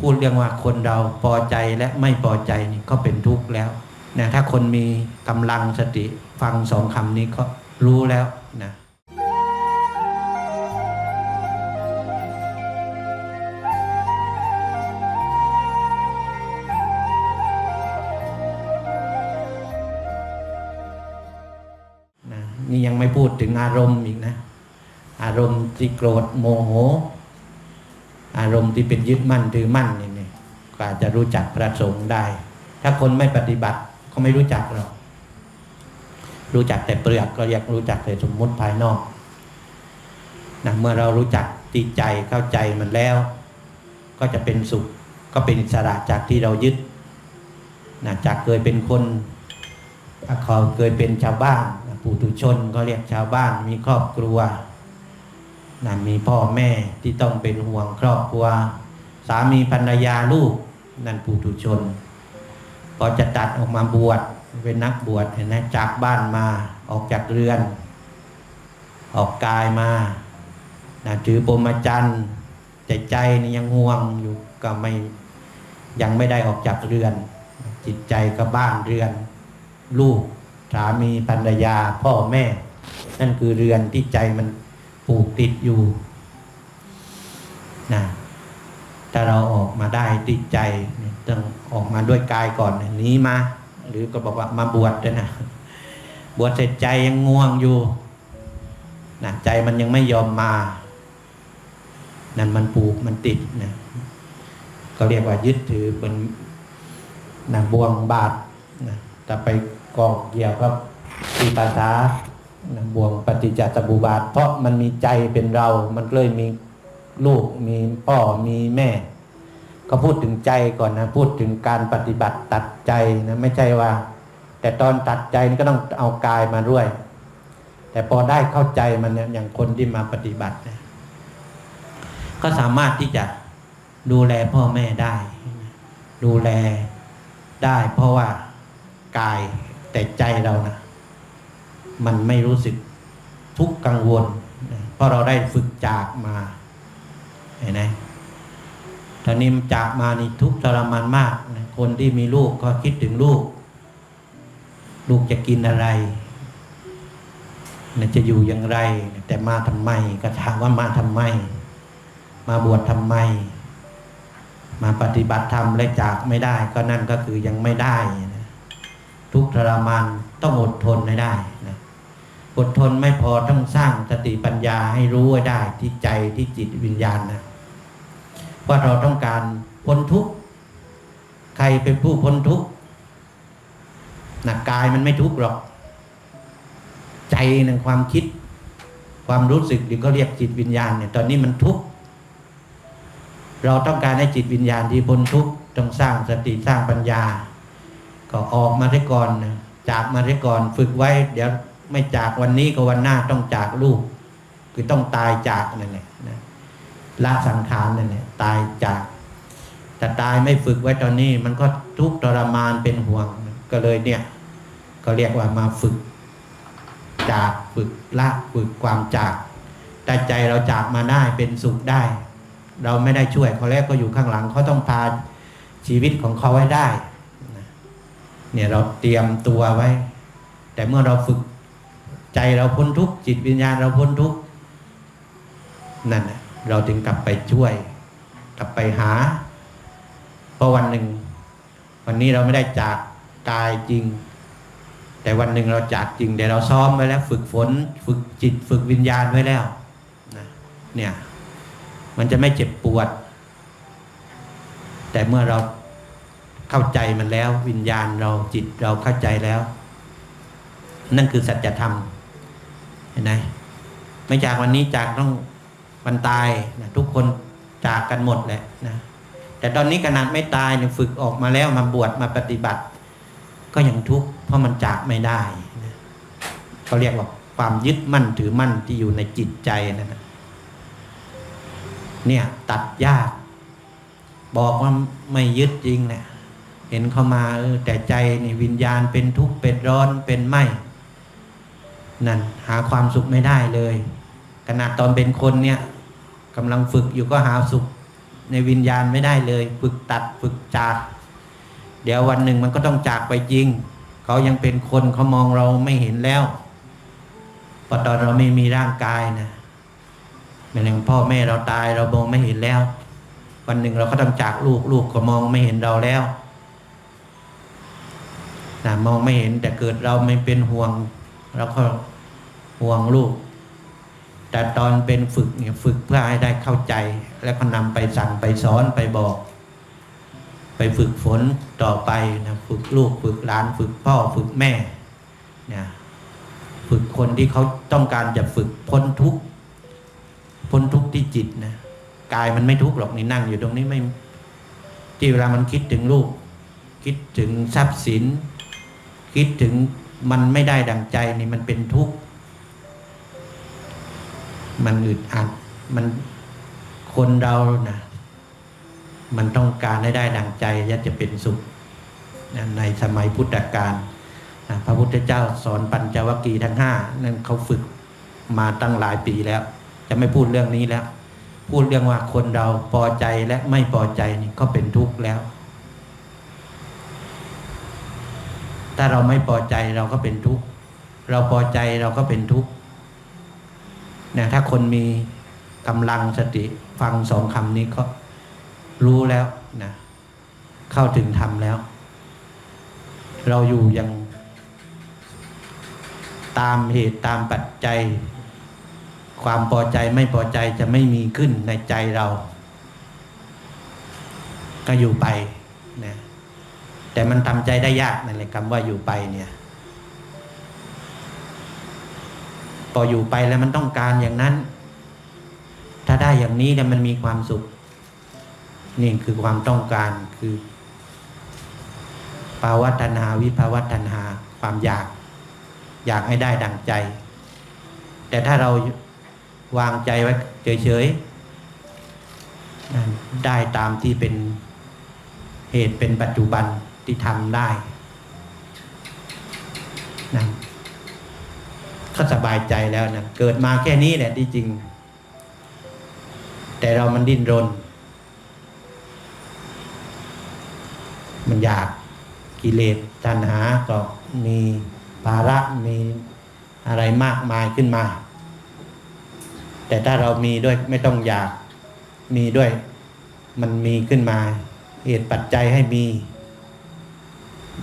พูดเรื่องว่าคนเราพอใจและไม่พอใจนี่ก็เป็นทุกข์แล้วนะถ้าคนมีกำลังสติฟังสองคำนี้ก็รู้แล้วนะนะนี่ยังไม่พูดถึงอารมณ์อีกนะ อารมณ์ที่โกรธโมโห อารมณ์ที่เป็นยึดมั่นถือมั่นนี่นี่ก็อาจะรู้จักพระสงฆ์ได้ ถ้าคนไม่ปฏิบัติก็ไม่รู้จักหรอกรู้จักแต่เปลือกก็อยากรู้จักแต่สมมุติภายนอกนะเมื่อเรารู้จักจิตใจเข้าใจมันแล้ว ก็จะเป็นสุข ก็เป็นอิสระจากที่เรายึดนะจากเคยเป็นคนเขาเคยเป็นชาวบ้านปุถุชนก็เรียกชาวบ้านมีครอบครัว นะมีพ่อแม่ที่ต้องเป็นห่วงครอบครัว สามีภรรยาลูกนั่นปุถุชน พอจะตัดออกมาบวชเป็นนักบวชเห็นไหมจากบ้านมาออกจากเรือน ออกกายมานะถือปรมจันทร์แต่ใจนี่ยังห่วงอยู่ก็ไม่ยังไม่ได้ออกจากเรือน จิตใจก็บ้านเรือน ลูกสามีภรรยาพ่อแม่ นั่นคือเรือนที่ใจมัน ผูกติดอยู่นะถ้าเราออกมาได้ติดใจต้องออกมาด้วยกายก่อนหนีมา หรือก็บอกว่ามาบวชด้วยนะบวชเสร็จใจยังง่วงอยู่นะใจมันยังไม่ยอมมา นั่นมันผูกมันติดนะก็เรียกว่ายึดถือเป็นนะบ่วงบาทนะแต่ไปกองเกี่ยวกับปีภาษา บ่วงปฏิจจสมุปบาท เพราะมันมีใจเป็นเรา มันเลยมีลูกมีพ่อมีแม่ ก็พูดถึงใจก่อนนะพูดถึงการปฏิบัติตัดใจนะไม่ใช่ว่า แต่ตอนตัดใจนี่ก็ต้องเอากายมาด้วย แต่พอได้เข้าใจมันเนี่ยอย่างคนที่มาปฏิบัติเนี่ยก็สามารถที่จะดูแลพ่อแม่ได้ ดูแลได้เพราะว่ากายแต่ใจเรานะ มันไม่รู้สึกทุกข์กังวล เพราะเราได้ฝึกจากมาเห็นไหมตอนนี้มันจากมานี่ทุกข์ทรมานมาก คนที่มีลูกก็คิดถึงลูก ลูกจะกินอะไรจะอยู่อย่างไร แต่มาทำไมก็ถามว่ามาทำไม มาบวชทำไม มาปฏิบัติธรรมและจากไม่ได้ ก็นั่นก็คือยังไม่ได้ ทุกทรมานต้องอดทนให้ได้ อดทนไม่พอต้องสร้างสติปัญญาให้รู้ไว้ได้ที่ใจที่จิตวิญญาณนะว่าเราต้องการพ้นทุกข์ใครเป็นผู้พ้นทุกข์นะกายมันไม่ทุกข์หรอก ใจนั่นความคิด ความรู้สึกหรือเขาเรียกจิตวิญญาณเนี่ยตอนนี้มันทุกข์เราต้องการให้จิตวิญญาณที่พ้นทุกข์ต้องสร้างสติสร้างปัญญา ก็ออกมาได้ก่อนจากมาได้ก่อนฝึกไว้ เดี๋ยว ไม่จากวันนี้ก็วันหน้าต้องจากลูก คือต้องตายจากนั่นแหละนะละสังขารนั่นแหละตายจากแต่ตายไม่ฝึกไว้ตอนนี้ มันก็ทุกข์ทรมานเป็นห่วงก็เลยเนี่ยก็เรียกว่ามาฝึก จากฝึกละฝึกความจากแต่ใจเราจากมาได้เป็นสุขได้ เราไม่ได้ช่วยเขาแล้วก็อยู่ข้างหลังเขาต้องพาชีวิตของเขาไว้ได้เนี่ยเราเตรียมตัวไว้ แต่เมื่อเราฝึก ใจเราพ้นทุกข์จิตวิญญาณเราพ้นทุกข์นั่นเราถึงกลับไปช่วย กลับไปหาเพราะวันหนึ่ง วันนี้เราไม่ได้จากกายจริง แต่วันหนึ่งเราจากจริงแต่เราซ้อมไว้แล้ว ฝึกฝน ฝึกจิต ฝึกวิญญาณไว้แล้วเนี่ย มันจะไม่เจ็บปวด แต่เมื่อเราเข้าใจมันแล้ว วิญญาณเราจิตเราเข้าใจแล้ว นั่นคือสัจธรรม ห็นไหมไม่จากวันนี้จากต้องวันตายนะทุกคนจากกันหมดแหละนะแต่ตอนนี้ขนาดไม่ตายเนี่ยฝึกออกมาแล้วมาบวชมาปฏิบัติ ก็ยังทุกข์เพราะมันจากไม่ได้นะเขาเรียกว่าความยึดมั่นถือมั่นที่อยู่ในจิตใจนั่นนะเนี่ย ตัดยาก บอกว่าไม่ยึดจริงเนี่ยเห็นเข้ามาแต่ใจนี่วิญญาณเป็นทุกข์เป็นร้อนเป็นไหม นั่นหาความสุขไม่ได้เลย ขนาดตอนเป็นคนเนี่ยกำลังฝึกอยู่ก็หาสุขในวิญญาณไม่ได้เลย ฝึกตัดฝึกจาก เดี๋ยววันหนึ่งมันก็ต้องจากไปจริง เขายังเป็นคนเขามองเราไม่เห็นแล้วพอตอนเราไม่มีร่างกายนะเหมือนอย่งพ่อแม่เราตายเรามองไม่เห็นแล้ว วันหนึ่งเราก็ต้องจากลูกลูกก็มองไม่เห็นเราแล้วนะมองไม่เห็นแต่เกิดเราไม่เป็นห่วง เราก็ห่วงลูก แต่ตอนเป็นฝึกเนี่ยฝึกเพื่อให้ได้เข้าใจ แล้วก็นำไปสั่งไปสอนไปบอก ไปฝึกฝนต่อไปนะฝึกลูกฝึกหลาน ฝึกพ่อฝึกแม่เนี่ยฝึกคนที่เขาต้องการจะฝึกพ้นทุกข์พ้นทุกข์ที่จิตนะกายมันไม่ทุกข์หรอกนี่นั่งอยู่ตรงนี้ไม่ที่เวลามันคิดถึงลูก คิดถึงทรัพย์สิน คิดถึง มันไม่ได้ดังใจนี่มันเป็นทุกข์ มันอึดอัด มันคนเรานะมันต้องการให้ได้ดังใจยัจะเป็นสุขในสมัยพุทธกาลพระพุทธเจ้าสอนปัญจวัคคีย์ทั้งห้านั่นเขาฝึกมาตั้งหลายปีแล้ว จะไม่พูดเรื่องนี้แล้ว พูดเรื่องว่าคนเราพอใจและไม่พอใจนี่ก็เป็นทุกข์แล้ว ถ้าเราไม่พอใจเราก็เป็นทุกข์ เราพอใจเราก็เป็นทุกข์นะถ้าคนมีกำลังสติฟังสองคำนี้ก็รู้แล้วนะเข้าถึงธรรมแล้ว เราอยู่ยังตามเหตุตามปัจจัย ความพอใจไม่พอใจจะไม่มีขึ้นในใจเรา ก็อยู่ไปนะ แต่มันทำใจได้ยากนั่นแหละคำว่าอยู่ไปเนี่ยพออยู่ไปแล้วมันต้องการอย่างนั้น ถ้าได้อย่างนี้เนี่ยมันมีความสุข นี่คือความต้องการคือ ภาวะตัณหาวิภาวะตัณหาความอยาก อยากให้ได้ดังใจ แต่ถ้าเราวางใจไว้เฉยๆได้ตามที่เป็นเหตุเป็นปัจจุบัน ที่ทำได้นั่นก็สบายใจแล้วนะเกิดมาแค่นี้แหละที่จริง แต่เรามันดิ้นรน มันอยากกิเลสตัณหาก็มีภาระมีอะไรมากมายขึ้นมา แต่ถ้าเรามีด้วยไม่ต้องอยากมีด้วย มันมีขึ้นมา เหตุปัจจัยให้มี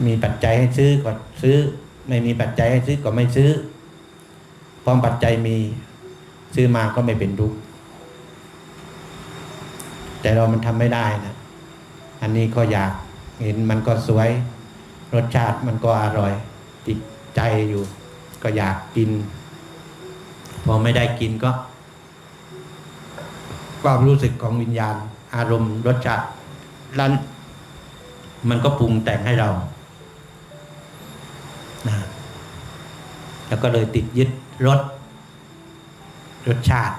มีปัจจัยให้ซื้อก็ซื้อ ไม่มีปัจจัยให้ซื้อก็ไม่ซื้อพอปัจจัยมีซื้อมาก็ไม่เป็นทุกข์แต่เรามันทำไม่ได้นะอันนี้ก็อยากเห็นมันก็สวย รสชาติมันก็อร่อย ติดใจอยู่ ก็อยากกิน พอไม่ได้กินก็ ความรู้สึกของวิญญาณ อารมณ์รสชาตินั้นมันก็ปรุงแต่งให้เรา นะแล้วก็เลยติดยึดรสรสชาติ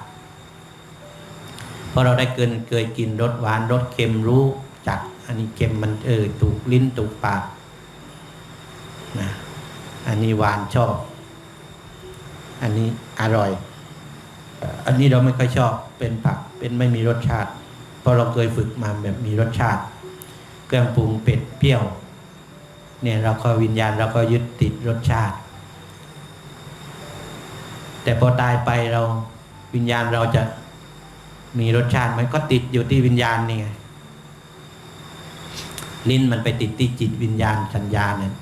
เพราะเราได้เกินเคยกินรสหวานรสเค็มรู้จัก อันนี้เค็มมันเออถูกลิ้นถูกปากนะอันนี้หวานชอบ อันนี้อร่อย อันนี้เราไม่ค่อยชอบเป็นผักเป็นไม่มีรสชาติเพราะเราเคยฝึกมาแบบมีรสชาติ เครื่องปรุงเป็ดเปรี้ยว เนี่ยเราก็วิญญาณเราก็ยึดติดรสชาติ แต่พอตายไปเราวิญญาณเราจะมีรสชาติไหมก็ติดอยู่ที่วิญญาณนี่ไงลิ้นมันไปติดที่จิตวิญญาณสัญญาเนี่ย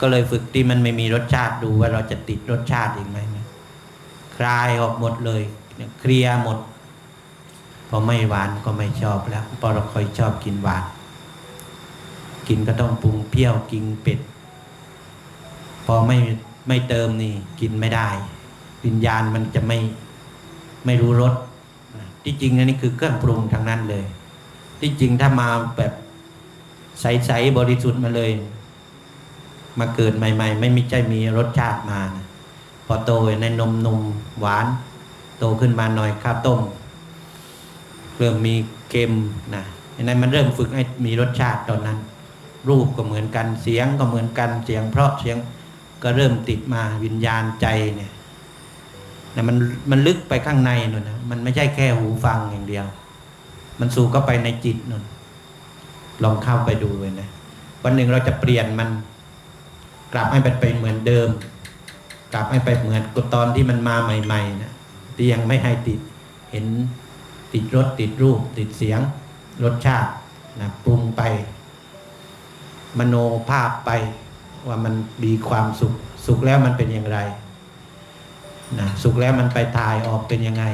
ก็เลยฝึกที่มันไม่มีรสชาติดูว่าเราจะติดรสชาติอีกไหมคลายออกหมดเลยเคลียร์หมดพอไม่หวานก็ไม่ชอบแล้วพราะเราค่อยชอบกินหวาน กินก็ต้องปรุงเปรี้ยวกินเป็ด พอไม่ไม่เติมนี่ กินไม่ได้วิญญาณมันจะไม่ไม่รู้รสที่จริงอันนี้คือเครื่องปรุงทางนั้นเลย ที่จริงถ้ามาแบบใสๆบริสุทธิ์มาเลย มาเกิดใหม่ ๆ ไม่มีใจมีรสชาติมานะพอโตในนมนมหวาน โตขึ้นมาหน่อยข้าวต้ม เริ่มมีเค็มนะอันนั้นมันเริ่มฝึกให้มีรสชาติตอนนั้น รูปก็เหมือนกันเสียงก็เหมือนกันเสียง เพราะเสียงก็เริ่มติดมาวิญญาณใจเนี่ยนะมันมันลึกไปข้างในนู่นนะมันไม่ใช่แค่หูฟังอย่างเดียว มันสู่เข้าไปในจิตนู่นลองเข้าไปดูเลยนะวันหนึ่งเราจะเปลี่ยนมัน กลับให้เป็นไปเหมือนเดิม กลับให้ไปเหมือนกตอนที่มันมาใหม่ๆนะที่ยังไม่ให้ติดเห็นติดรสติดรูป ติดเสียงรสชาตินะปรุงไป มโนภาพไปว่ามันมีความสุข สุขแล้วมันเป็นอย่างไรนะสุขแล้วมันไปถ่ายออกเป็นยังไง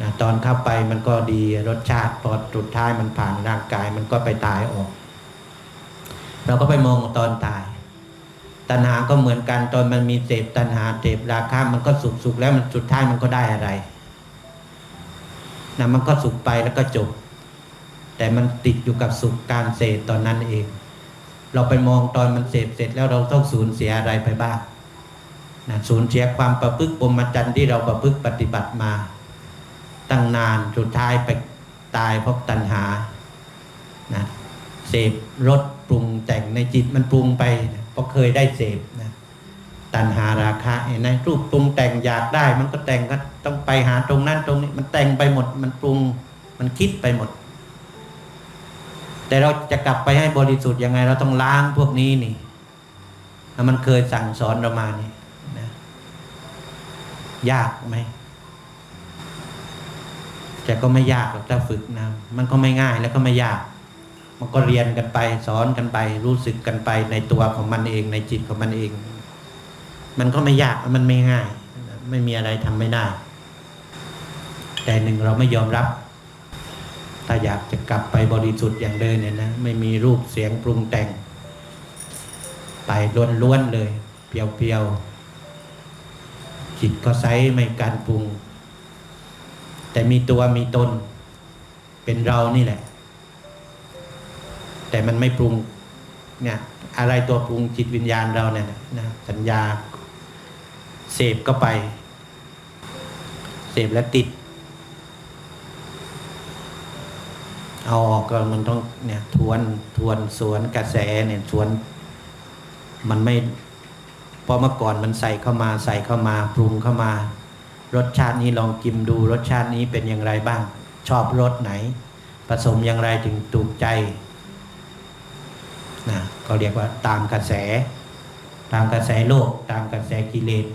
นะตอนเข้าไปมันก็ดีรสชาติพอสุดท้ายมันผ่านร่างกายมันก็ไปตายออก เราก็ไปมองตอนตาย ตัณหาก็เหมือนกันตอนมันมีเสพตัณหาเสพราคะมันก็สุขสุขแล้วมันสุดท้ายมันก็ได้อะไรนะมันก็สุขไปแล้วก็จบ แต่มันติดอยู่กับสุขการเสพตอนนั้นเอง เราไปมองตอนมันเสพเสร็จแล้วเราต้องสูญเสียอะไรไปบ้างนะสูญเสียความประพฤติปรมจันทร์ที่เราประพฤติปฏิบัติมา ตั้งนานสุดท้ายไปตายเพราะตัณหานะเสพรสปรุงแต่งในจิตมันปรุงไปนะเพราะเคยได้เสพนะตัณหาราคะเห็นไหมรูปปรุงแต่งอยากได้ มันก็แต่งก็ต้องไปหาตรงนั้นตรงนี้ มันแต่งไปหมด มันปรุงมันคิดไปหมด แต่เราจะกลับไปให้บริสุทธิ์ยังไง เราต้องล้างพวกนี้นี่แล้วมันเคยสั่งสอนเรามานี่นะยากไหมแต่ก็ไม่ยากหรอกถ้าฝึกนะมันก็ไม่ง่ายแล้วก็ไม่ยาก มันก็เรียนกันไปสอนกันไป รู้สึกกันไปในตัวของมันเอง ในจิตของมันเอง มันก็ไม่ยากมันไม่ง่าย ไม่มีอะไรทำไม่ได้ แต่หนึ่งเราไม่ยอมรับ ถ้าอยากจะกลับไปบริสุทธิ์อย่างเดิมเนี่ยนะ ไม่มีรูปเสียงปรุงแต่ง ไปล้วนๆเลย เพียวๆ จิตก็ใช้ไม่การปรุง แต่มีตัวมีตน เป็นเรานี่แหละ แต่มันไม่ปรุงเนี่ยอะไรตัวปรุงจิตวิญญาณเราเนี่ยนะสัญญา เสพก็ไป เสพแล้วติด เอาออกก็มันต้องเนี่ยทวนทวนสวนกระแสเนี่ยสวน มันไม่พราะเมื่อก่อนมันใส่เข้ามาใส่เข้ามาปรุงเข้ามา รสชาตินี้ลองกิมดูรสชาตินี้เป็นอย่างไรบ้าง ชอบรสไหน ผสมอย่างไรถึงถูกใจนะก็เรียกว่าตามกระแส ตามกระแสโลก ตามกระแสกิเลส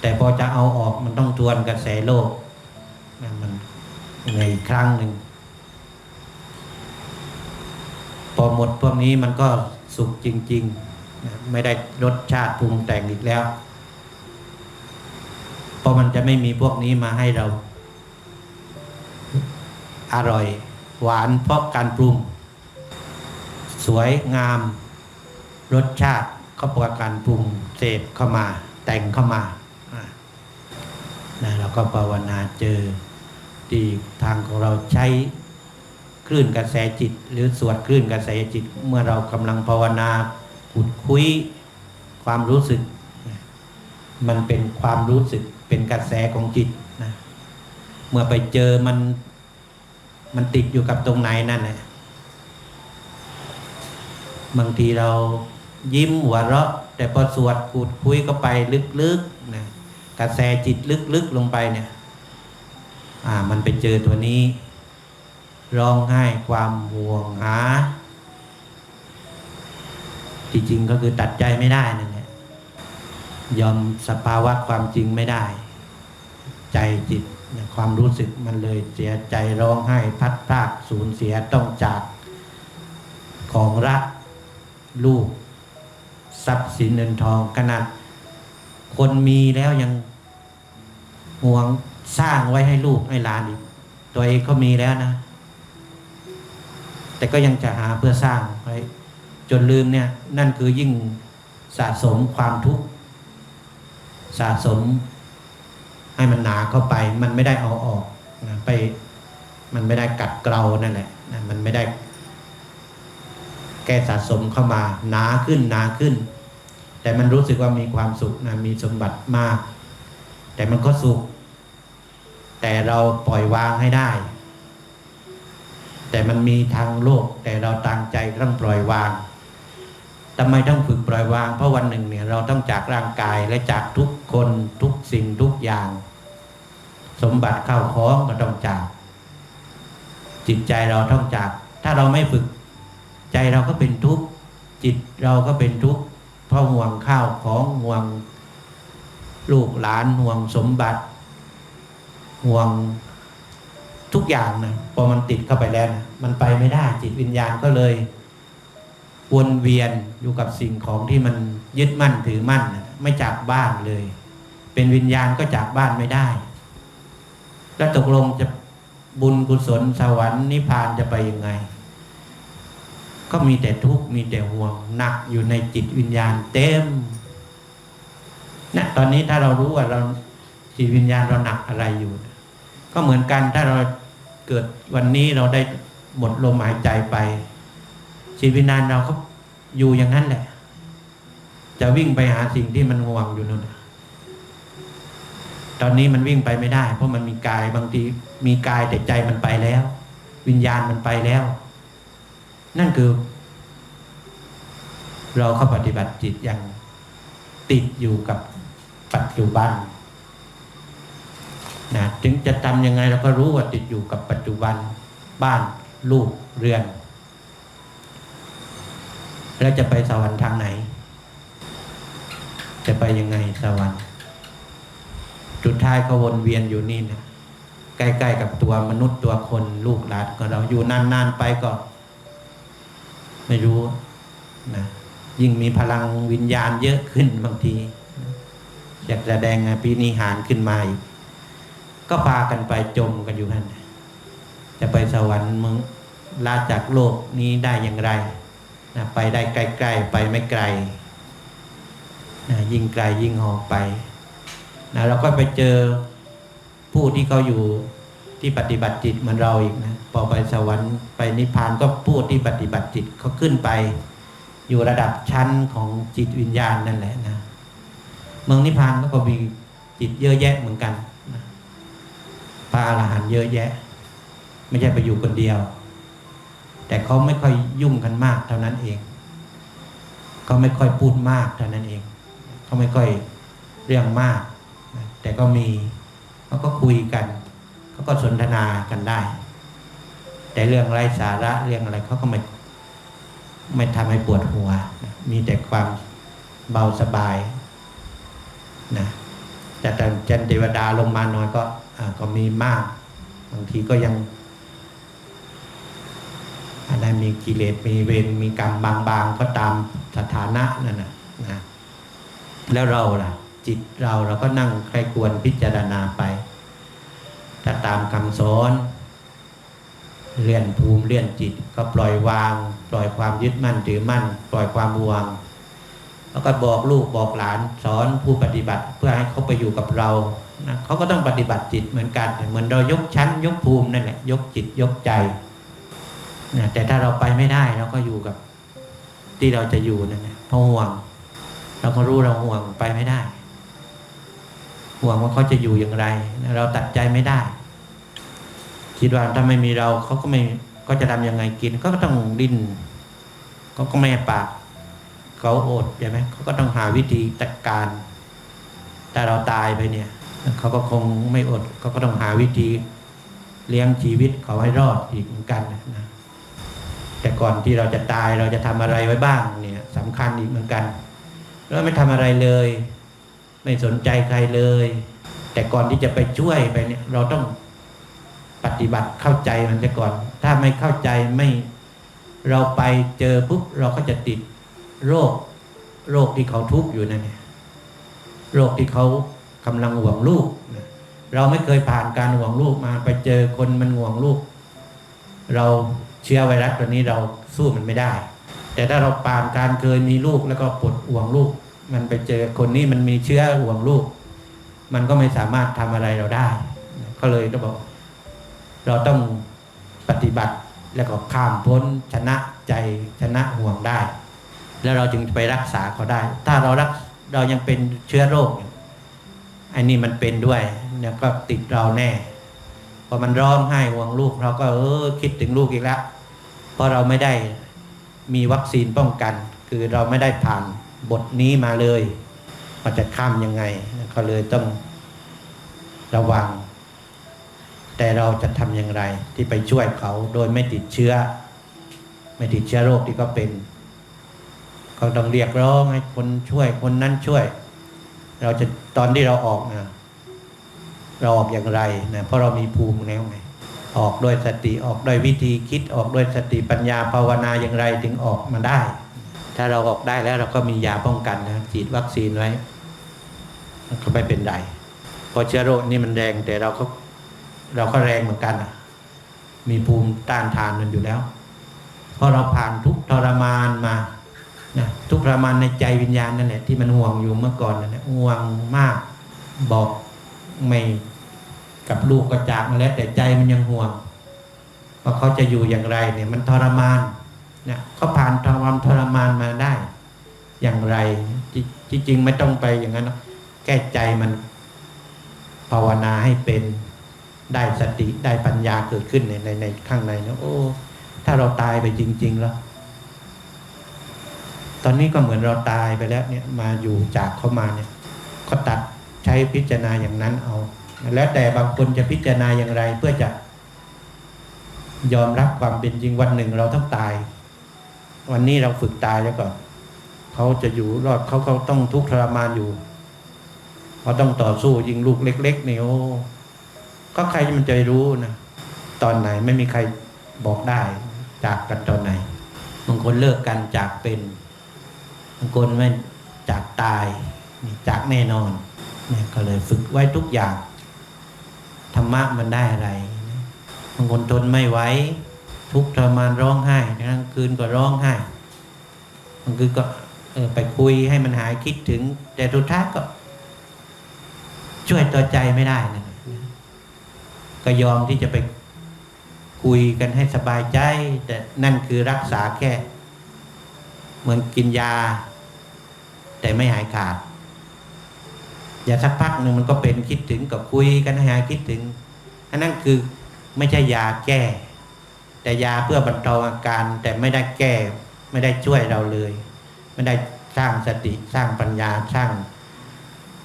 แต่พอจะเอาออกมันต้องทวนกระแสโลกนะมันในครั้งหนึ่ง พ อหมดพวกนี้มันก็สุขจริงๆ ไม่ได้รสชาติปรุงแต่งอีกแล้ว เพราะมันจะไม่มีพวกนี้มาให้เรา อร่อย หวานเพราะการปรุง สวยงาม รสชาติก็เพราะการปรุงเสพเข้ามา แต่งเข้ามานะเราก็ภาวนาเจอที่ทางของเราใช้ คลื่นกระแสจิต หรือสวดคลื่นกระแสจิต เมื่อเรากำลังภาวนาขุดคุยความรู้สึก มันเป็นความรู้สึกเป็นกระแสของจิตนะเมื่อไปเจอมันมันติดอยู่กับตรงไหนนั่นแหละบางทีเรายิ้มหัวเราะ แต่พอสวดขุดคุยก็ไปลึกๆนะกระแสจิตลึกๆลงไปเนี่ย อ่า มันไปเจอตัวนี้ ร้องไห้ความห่วงหาที่จริงก็คือตัดใจไม่ได้นั่นแหละยอมสภาวะความจริงไม่ได้ ใจจิตความรู้สึกมันเลยเสียใจร้องไห้พัดพรากสูญเสียต้องจากของรักลูกทรัพย์สินเงินทองขนาดคนมีแล้วยังห่วงสร้างไว้ให้ลูกให้หลานอีก ตัวเองก็มีแล้วนะ แต่ก็ยังจะหาเพื่อสร้างไว้จนลืมเนี่ย นั่นคือยิ่งสะสมความทุกข์สะสม ให้มันหนาเข้าไป มันไม่ได้เอาออกนะไป มันไม่ได้กัดเกลานั่นแหละนะมันไม่ได้ แก้สะสมเข้ามา หนาขึ้นหนาขึ้น แต่มันรู้สึกว่ามีความสุขนะมีสมบัติมาก แต่มันก็สุข แต่เราปล่อยวางให้ได้ แต่มันมีทางโลก แต่เราตั้งใจต้องปล่อยวางทำไมต้องฝึกปล่อยวาง เพราะวันหนึ่งเนี่ยเราต้องจากร่างกายและจากทุกคนทุกสิ่งทุกอย่าง สมบัติเข้าของก็ต้องจาก จิตใจเราต้องจาก ถ้าเราไม่ฝึก ใจเราก็เป็นทุกข์จิตเราก็เป็นทุกข์เพราะห่วงข้าวของห่วงลูกหลานห่วงสมบัติห่วง ทุกอย่างนะพอมันติดเข้าไปแล้วนะมันไปไม่ได้จิตวิญญาณก็เลย วนเวียนอยู่กับสิ่งของที่มันยึดมั่นถือมั่นนะไม่จากบ้านเลย เป็นวิญญาณก็จากบ้านไม่ได้ แล้วตกลงจะบุญกุศลสวรรค์นิพพานจะไปยังไง ก็มีแต่ทุกข์มีแต่ห่วงหนักอยู่ในจิตวิญญาณเต็มนะตอนนี้ถ้าเรารู้ว่าเราจิตวิญญาณเราหนักอะไรอยู่ ก็เหมือนกันถ้าเรา เกิดวันนี้เราได้หมดลมหายใจไปจิตวิญญาณเราก็อยู่อย่างนั้นแหละ จะวิ่งไปหาสิ่งที่มันห่วงอยู่นู่นตอนนี้มันวิ่งไปไม่ได้ เพราะมันมีกายบางทีมีกายแต่ใจมันไปแล้ว วิญญาณมันไปแล้ว นั่นคือ เราเข้าปฏิบัติจิตอย่างติดอยู่กับปัจจุบัน นะถึงจะทำยังไงเราก็รู้ว่าติดอยู่กับปัจจุบันบ้านลูกเรือน แล้วจะไปสวรรค์ทางไหน จะไปยังไงสวรรค์สุดท้ายก็วนเวียนอยู่นี่นะใกล้ๆกับตัวมนุษย์ตัวคนลูกหลานของเราอยู่นานๆไปก็ ไม่รู้นะยิ่งมีพลังวิญญาณเยอะขึ้นบางทีอยากแสดงปีนิหารขึ้นมาอีก ก็พากันไปจมกันอยู่นั่นน่ะจะไปสวรรค์มึงลาจากโลกนี้ได้อย่างไรนะไปได้ใกล้ๆไปไม่ไกลนะยิ่งไกลยิ่งหอกไปนะเราก็ไปเจอผู้ที่เขาอยู่ที่ปฏิบัติจิตเหมือนเราอีกนะพอไปสวรรค์ไปนิพพานก็ผู้ที่ปฏิบัติจิตเขาขึ้นไป อยู่ระดับชั้นของจิตวิญญาณนั่นแหละนะ เมืองนิพพานก็มีจิตเยอะแยะเหมือนกัน พระอรหันต์เยอะแยะ ไม่ใช่ไปอยู่คนเดียว แต่เขาไม่ค่อยยุ่งกันมากเท่านั้นเองเขาไม่ค่อยพูดมากเท่านั้นเองเขาไม่ค่อยเรื่องมาก แต่ก็มีเขาก็คุยกันเขาก็สนทนากันได้ แต่เรื่องไร้สาระเรื่องอะไรเขาก็ไม่ไม่ทำให้ปวดหัว มีแต่ความเบาสบายนะแต่ตอนจันเทวดาลงมาน้อยก็ ก็มีมาก บางทีก็ยังอะไรมีกิเลสมีเวรมีกรรมบาง ๆ ก็ตามสถานะนั่นนะนะแล้วเราล่ะ จิตเราเราก็นั่งใครควรพิจารณาไป ถ้าตามคำสอนเลื่อนภูมิเลื่อนจิต ก็ปล่อยวาง ปล่อยความยึดมั่นถือมั่น ปล่อยความห่วง แล้วก็บอกลูกบอกหลานสอนผู้ปฏิบัติเพื่อให้เขาไปอยู่กับเรา นะเขาก็ต้องปฏิบัติจิตเหมือนกัน เหมือนเรายกชั้น ยกภูมินั่นแหละยกจิตยกใจนะแต่ถ้าเราไปไม่ได้เราก็อยู่กับที่เราจะอยู่นั่นแหละเพราะห่วง เราก็รู้เราห่วงไปไม่ได้ ห่วงว่าเขาจะอยู่อย่างไร เราตัดใจไม่ได้ คิดว่าถ้าไม่มีเราเขาก็ไม่ก็จะทำยังไงกินก็ต้องดิ้นเขาก็ไม่ปากเขาอดใช่ไหมเขาก็ต้องหาวิธีจัดการ แต่เราตายไปเนี่ย เขาก็คงไม่อดเขาก็ต้องหาวิธีเลี้ยงชีวิตเขาให้รอดอีกเหมือนกันนะแต่ก่อนที่เราจะตายเราจะทำอะไรไว้บ้างเนี่ยสำคัญอีกเหมือนกัน แล้วไม่ทำอะไรเลย ไม่สนใจใครเลย แต่ก่อนที่จะไปช่วยไปเนี่ย เราต้องปฏิบัติเข้าใจมันจะก่อน ถ้าไม่เข้าใจไม่เราไปเจอปุ๊บเราก็จะติดโรค โรคที่เขาทุกข์อยู่นั่นเนี่ยโรคที่เขา กำลังห่วงลูก เราไม่เคยผ่านการห่วงลูกมาไปเจอคนมันห่วงลูก เราเชื้อไวรัสตัวนี้เราสู้มันไม่ได้ แต่ถ้าเราผ่านการเคยมีลูกแล้วก็ปวดห่วงลูก มันไปเจอคนนี้มันมีเชื้อห่วงลูก มันก็ไม่สามารถทำอะไรเราได้ ก็เลยต้องบอก เราต้องปฏิบัติแล้วก็ข้ามพ้นชนะใจชนะห่วงได้ แล้วเราจึงไปรักษาเขาได้ ถ้าเรารักเรายังเป็นเชื้อโรค อยู่ไอ้นี่มันเป็นด้วยเนี่ยก็ติดเราแน่ พอมันร้องไห้ห่วงลูกเราก็เออคิดถึงลูกอีกแล้วเพราะเราไม่ได้มีวัคซีนป้องกัน คือเราไม่ได้ผ่านบทนี้มาเลยมันจะข้ามยังไงก็เลยต้องระวัง แต่เราจะทำอย่างไร ที่ไปช่วยเขาโดยไม่ติดเชื้อ ไม่ติดเชื้อโรคที่เขาเป็นเขาต้องเรียกร้องให้คนช่วยคนนั้นช่วย เราจะตอนที่เราออกนะเราออกอย่างไรนะเพราะเรามีภูมิแล้วไงออกด้วยสติออกด้วยวิธีคิดออกด้วยสติปัญญาภาวนาอย่างไรถึงออกมาได้ ถ้าเราออกได้แล้วเราก็มียาป้องกันนะฉีดวัคซีนไว้ก็ไม่เป็นไรพราะเชื้อโรคนี่มันแรงแต่เราก็เราก็แรงเหมือนกันอะมีภูมิต้านทานมันอยู่แล้ว เพราะเราผ่านทุกทรมานมา นะทุกข์ทรมานในใจวิญญาณนั่นแหละที่มันห่วงอยู่เมื่อก่อนนั่นแหละห่วงมากบอกไม่กับลูกก็จากมาแล้วแต่ใจมันยังห่วงว่าเขาจะอยู่อย่างไรเนี่ย มันทรมานเนี่ยเขาผ่านความทรมานมาได้ อย่างไรที่จริงไม่ต้องไปอย่างนั้นแก้ใจมันภาวนาให้เป็นได้สติได้ปัญญาเกิดขึ้นในในในข้างในนะโอ้ ถ้าเราตายไปจริง ๆ แล้ว ตอนนี้ก็เหมือนเราตายไปแล้วเนี่ยมาอยู่จากเขามาเนี่ยก็ตัดใช้พิจารณาอย่างนั้นเอา แล้วแต่บางคนจะพิจารณาอย่างไรเพื่อจะ ยอมรับความเป็นจริงวันหนึ่งเราต้องตาย วันนี้เราฝึกตายแล้วก่อนเขาจะอยู่รอดเขาเขาต้องทุกข์ทรมานอยู่เขาต้องต่อสู้ยิงลูกเล็กๆเนี่ยโอ้ก็ใครมันจะรู้นะตอนไหนไม่มีใครบอกได้จากกันตอนไหนบางคนเลิกกันจากเป็น บางคนไม่จากตายจากแน่นอนเนี่ยก็เลยฝึกไว้ทุกอย่าง ธรรมะมันได้อะไรบางคนทนไม่ไหวทุกข์ทรมานร้องไห้กลางคืนก็ร้องไห้บางคืนก็เออไปคุยให้มันหายคิดถึง แต่ทุท้ายก็ ช่วยตัวใจไม่ได้นะก็ยอมที่จะไปคุยกันให้สบายใจ แต่นั่นคือรักษาแค่ เหมือนกินยา แต่ไม่หายขาดอย่าสักพักหนึ่งมันก็เป็นคิดถึงกับคุยกันให้หายคิดถึงอันนั้นคือไม่ใช่ยาแก้ แต่ยาเพื่อบรรเทาอาการแต่ไม่ได้แก้ ไม่ได้ช่วยเราเลย ไม่ได้สร้างสติสร้างปัญญาสร้าง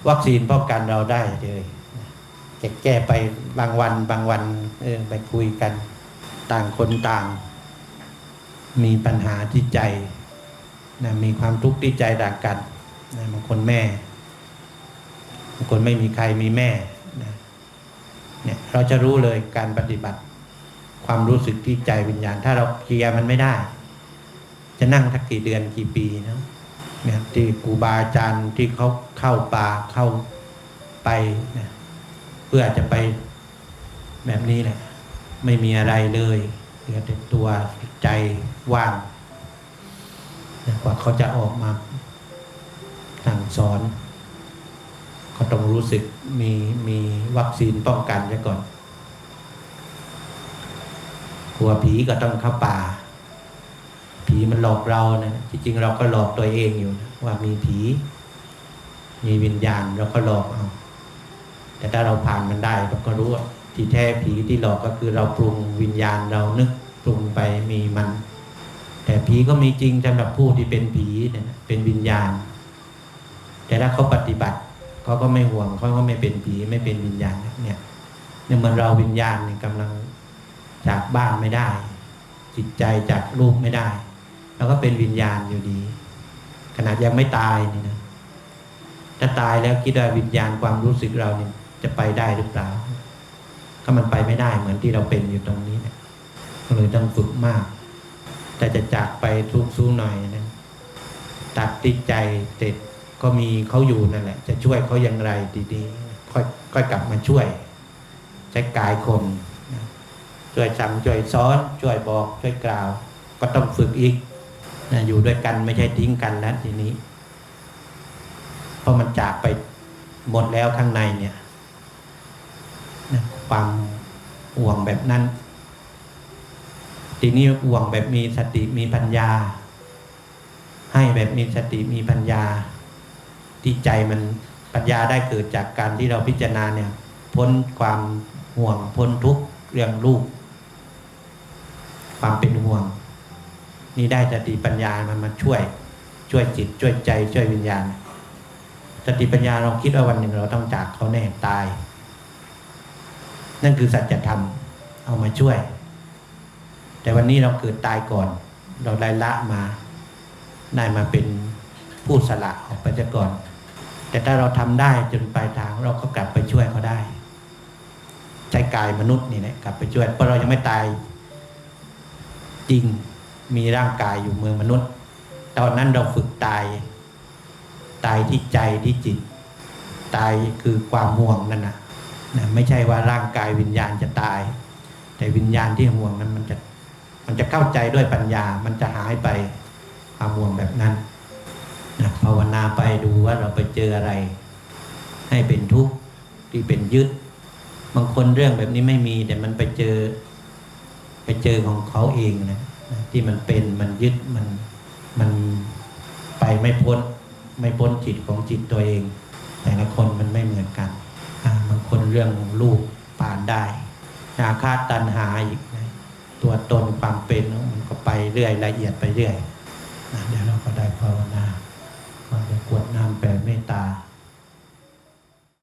วัคซีนป้องกันเราได้เลยจะแก้ไปบางวันบางวันเออไปคุยกัน ต่างคนต่าง มีปัญหาที่ใจนะมีความทุกข์ที่ใจต่างกัน นะบางคนแม่บางคนไม่มีใครมีแม่นะเนี่ยเราจะรู้เลยการปฏิบัติ ความรู้สึกที่ใจวิญญาณ ถ้าเราเคลียร์มันไม่ได้ จะนั่งทักกี่เดือนกี่ปีนะเนี่ยที่ครูบาอาจารย์ที่เขาเข้าป่าเข้าไปนะเพื่อจะไปแบบนี้แหละไม่มีอะไรเลยเหลือแต่ตัวใจว่างกว่าเขาจะออกมา สั่งสอน ก็ต้องรู้สึกมีมีวัคซีนป้องกันซะก่อนกลัวผีก็ต้องเข้าป่า ผีมันหลอกเรานะจริงเราก็หลอกตัวเองอยู่นะว่ามีผี มีวิญญาณเราก็หลอกเอาแต่ถ้าเราผ่านมันได้เราก็รู้ว่าที่แท้ผีที่หลอกก็คือเราปรุงวิญญาณเรานึกปรุงไปมีมัน แต่ผีก็มีจริงสำหรับผู้ที่เป็นผีเนี่ยเป็นวิญญาณ แต่ถ้าเขาปฏิบัติเขาก็ไม่ห่วงเขาก็ไม่เป็นผีไม่เป็นวิญญาณเนี่ยเนี่ยเหมือนเราวิญญาณเนี่ยกำลังจากบ้านไม่ได้ จิตใจจากรูปไม่ได้ แล้วก็เป็นวิญญาณอยู่ดี ขนาดยังไม่ตายนี่นะถ้าตายแล้วคิดว่าวิญญาณความรู้สึกเราเนี่ยจะไปได้หรือเปล่าก็มันไปไม่ได้เหมือนที่เราเป็นอยู่ตรงนี้นะก็เลยต้องฝึกมาก แต่จะจากไปทุกสู้หน่อยนะตัดติดใจเสร็จ ก็มีเขาอยู่นั่นแหละ จะช่วยเขาอย่างไรดีๆค่อยค่อยกลับมาช่วย ใช้กายคนช่วยสั่งช่วยสอน ช่วยบอก ช่วยกล่าว ก็ต้องฝึกอีกนะอยู่ด้วยกันไม่ใช่ทิ้งกันแล้วทีนี้เพราะมันจากไปหมดแล้วข้างในเนี่ยนะความห่วงแบบนั้น ทีนี้ห่วงแบบมีสติมีปัญญา ให้แบบมีสติมีปัญญา ที่ใจมันปัญญาได้เกิดจากการที่เราพิจารณาเนี่ย พ้นความห่วงพ้นทุกเรื่องลูก ความเป็นห่วง นี่ได้สติปัญญามันมาช่วย ช่วยจิต ช่วยใจ ช่วยวิญญาณสติปัญญาเราคิดว่าวันหนึ่งเราต้องจากเขาแน่ตายนนั่นคือสัจธรรมเอามาช่วย แต่วันนี้เราเกิดตายก่อน เราได้ละมา ได้มาเป็นผู้สละออกไปจากก่อน แต่ถ้าเราทำได้จนปลายทางเราก็กลับไปช่วยเขาได้ ใช้กายมนุษย์นี่แหละกลับไปช่วย เพราะเรายังไม่ตาย จริงมีร่างกายอยู่เมืองมนุษย์ ตอนนั้นเราฝึกตาย ตายที่ใจที่จิต ตายคือความห่วงนั่นนะนะไม่ใช่ว่าร่างกายวิญญาณจะตาย แต่วิญญาณที่ห่วงนั้นมันจะ มันจะเข้าใจด้วยปัญญา มันจะหายไปความห่วงแบบนั้น ภาวนาไปดูว่าเราไปเจออะไร ให้เป็นทุกข์ที่เป็นยึด บางคนเรื่องแบบนี้ไม่มี แต่มันไปเจอ ไปเจอของเขาเองนะที่มันเป็นมันยึดมันมันไปไม่พ้น ไม่พ้นจิตของจิตตัวเอง แต่ละคนมันไม่เหมือนกันบางคนเรื่องลูกปานได้อาคาตตันหาอีกนะตัวตนความเป็นมันก็ไปเรื่อยละเอียดไปเรื่อยนะเดี๋ยวเราก็ได้ภาวนา ก่อนจะกวดน้ำแผ่เมตตา